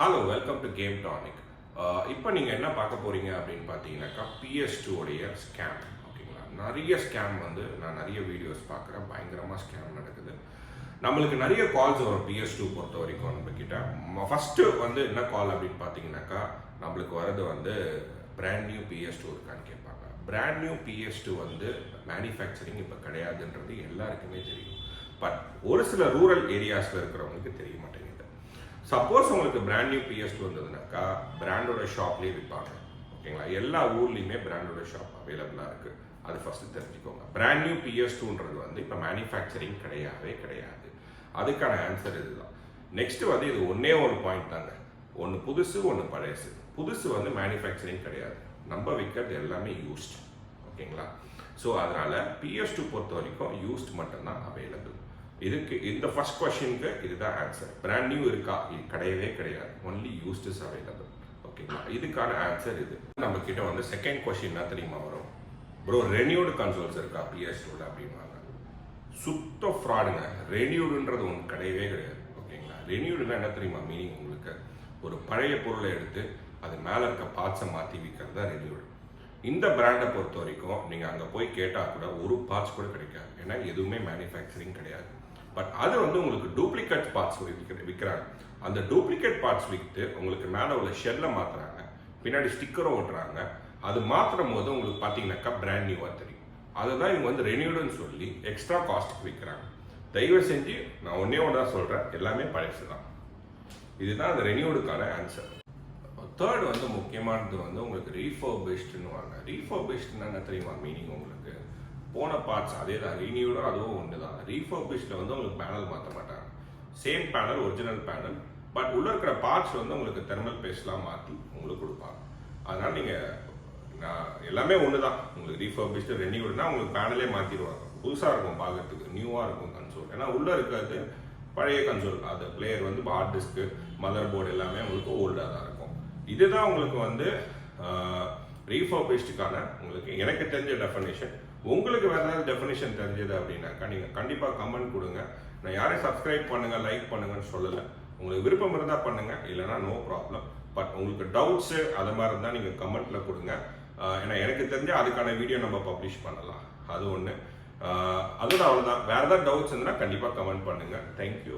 Hello welcome to game tonic இப்போ நீங்கள் என்ன பார்க்க போறீங்க அப்படின்னு பார்த்தீங்கன்னாக்கா பிஎஸ் டூடைய ஸ்கேம் ஓகேங்களா? நிறைய ஸ்கேம் வந்து நான் நிறைய வீடியோஸ் பார்க்குறேன். பயங்கரமாக ஸ்கேம் நடக்குது. நம்மளுக்கு நிறைய கால்ஸ் வரும் பிஎஸ் டூ பொறுத்த வரைக்கும் நம்மக்கிட்ட ஃபஸ்ட்டு வந்து என்ன கால் அப்படின்னு பார்த்தீங்கன்னாக்கா நம்மளுக்கு வர்றது வந்து பிராண்ட் நியூ பிஎஸ் டூ இருக்கான்னு கேட்பாங்க. பிராண்ட் நியூ பிஎஸ் டூ வந்து மேனுஃபேக்சரிங் இப்போ கிடையாதுன்றது எல்லாருக்குமே தெரியும். பட் ஒரு சில ரூரல் ஏரியாஸில் இருக்கிறவங்களுக்கு தெரிய மாட்டேங்குது. சப்போஸ் உங்களுக்கு பிராண்ட் நியூ பிஎஸ் வந்ததுனாக்கா பிராண்டோட ஷாப்லேயே விற்பாங்க ஓகேங்களா? எல்லா ஊர்லேயுமே பிராண்டோட ஷாப் அவைலபிளாக இருக்குது அது ஃபஸ்ட்டு தெரிஞ்சுக்கோங்க. பிராண்ட் நியூ பிஎஸ் டூன்றது வந்து இப்போ மேனுஃபேக்சரிங் கிடையவே கிடையாது. அதுக்கான ஆன்சர் இதுதான். நெக்ஸ்ட் வந்து இது ஒன்றே ஒரு பாயிண்ட் தாங்க. ஒன்று புதுசு ஒன்று பழையசு புதுசு வந்து மேனுஃபேக்சரிங் கிடையாது. நம்ம விற்கிறது எல்லாமே யூஸ்ட் ஓகேங்களா? ஸோ அதனால் பிஎஸ் டூ பொறுத்த வரைக்கும் யூஸ்ட் மட்டும்தான் அவைலபிள் இதுக்கு இந்த ஃபர்ஸ்ட் கொஷனுக்கு இதுதான் ஆன்சர் பிராண்ட் நியூ இருக்கா? இது கிடையவே கிடையாது. ஒன்லி யூஸ்ட் இஸ் அவைலபிள் ஓகேங்களா இதுக்கான ஆன்சர் இது. நம்ம கிட்ட வந்து செகண்ட் கொஷின் என்ன தெரியுமா வரும்? ப்ரோ ரெனியூடு கன்சோல்ஸ் இருக்கா? பிஎஸ் டூல சுத்த ஃப்ராடுங்க ரெனியூடுன்றது ஒன்று கிடையவே கிடையாது. ஓகேங்களா ரெனியூடுனா என்ன தெரியுமா மீனிங் உங்களுக்கு? ஒரு பழைய பொருளை எடுத்து அது மேலே இருக்க பார்ட்ஸை மாற்றி விற்கிறது தான் ரெனியூடு இந்த பிராண்டை பொறுத்த வரைக்கும் நீங்கள் அங்கே போய் கேட்டால் கூட ஒரு பார்ட்ஸ் கூட கிடைக்காது. ஏன்னா எதுவுமே மேனுஃபேக்சரிங் கிடையாது. பட் அது வந்து உங்களுக்கு டூப்ளிகேட் பார்ட்ஸ் விற்கிறாங்க அந்த டூப்ளிகேட் பார்ட்ஸ் விற்று உங்களுக்கு மேலே உள்ள ஷெல்லை மாற்றுறாங்க பின்னாடி ஸ்டிக்கரும் ஓட்டுறாங்க. அது மாற்றும் போது உங்களுக்கு பார்த்தீங்கன்னாக்கா பிராண்ட் நியூவாக தெரியும். அதுதான் இவங்க வந்து ரெனியூடுன்னு சொல்லி எக்ஸ்ட்ரா காஸ்ட்டுக்கு விற்கிறாங்க தயவு செஞ்சு நான் ஒன்றே ஒன்றா சொல்கிறேன் எல்லாமே பழசு தான் இதுதான் அந்த ரெனியூடுக்கான ஆன்சர் தேர்ட் வந்து முக்கியமானது வந்து உங்களுக்கு ரீஃபர்பிஷ்டுன்னு வாங்க. ரீஃபர்பிஷ்டுன்னா என்ன தெரியுமா மீனிங் உங்களுக்கு? போன பார்ட்ஸ் அதே தான் ரீனியூடும் அதுவும் ஒன்று தான். ரீஃபர்பிஷில் வந்து உங்களுக்கு பேனல் மாற்ற மாட்டாங்க. Same panel original panel but உள்ளே இருக்கிற பார்ட்ஸ் வந்து உங்களுக்கு தெர்மல் பேஸ்ட்லாம் மாற்றி உங்களுக்கு கொடுப்பாங்க. அதனால் நீங்கள் நான் எல்லாமே ஒன்று தான். உங்களுக்கு ரீஃபர்பிஷ்டு ரெனியூடுனா உங்களுக்கு பேனலே மாற்றிடுவாங்க புதுசாக இருக்கும் பார்க்கறதுக்கு நியூவாக இருக்கும் கன்சோல் ஏன்னா உள்ளே இருக்கிறது பழைய கன்சோல் அது பிளேயர் வந்து ஹார்ட் டிஸ்க்கு மதர் போர்டு எல்லாமே உங்களுக்கு ஓல்டாக தான் இருக்கும். இதுதான் உங்களுக்கு வந்து ரீஃபர்பிஷ்டுக்கான உங்களுக்கு எனக்கு தெரிஞ்ச டெஃபனேஷன் உங்களுக்கு வேறு ஏதாவது டெஃபினேஷன் தெரிஞ்சது அப்படின்னாக்கா நீங்கள் கண்டிப்பாக கமெண்ட் கொடுங்க. நான் யாரையும் சப்ஸ்கிரைப் பண்ணுங்கள் லைக் பண்ணுங்கன்னு சொல்லலை. உங்களுக்கு விருப்பம் இருந்தால் பண்ணுங்க இல்லைன்னா நோ ப்ராப்ளம் பட் உங்களுக்கு டவுட்ஸு அது மாதிரி இருந்தால் நீங்கள் கமெண்ட்டில் கொடுங்க. ஏன்னா எனக்கு தெரிஞ்சு அதுக்கான வீடியோ நம்ம பப்ளிஷ் பண்ணலாம். அது ஒன்று அதோட அவ்வளோதான் வேறு ஏதாவது டவுட்ஸ் இருந்தால் கண்டிப்பாக கமெண்ட் பண்ணுங்கள் தேங்க்யூ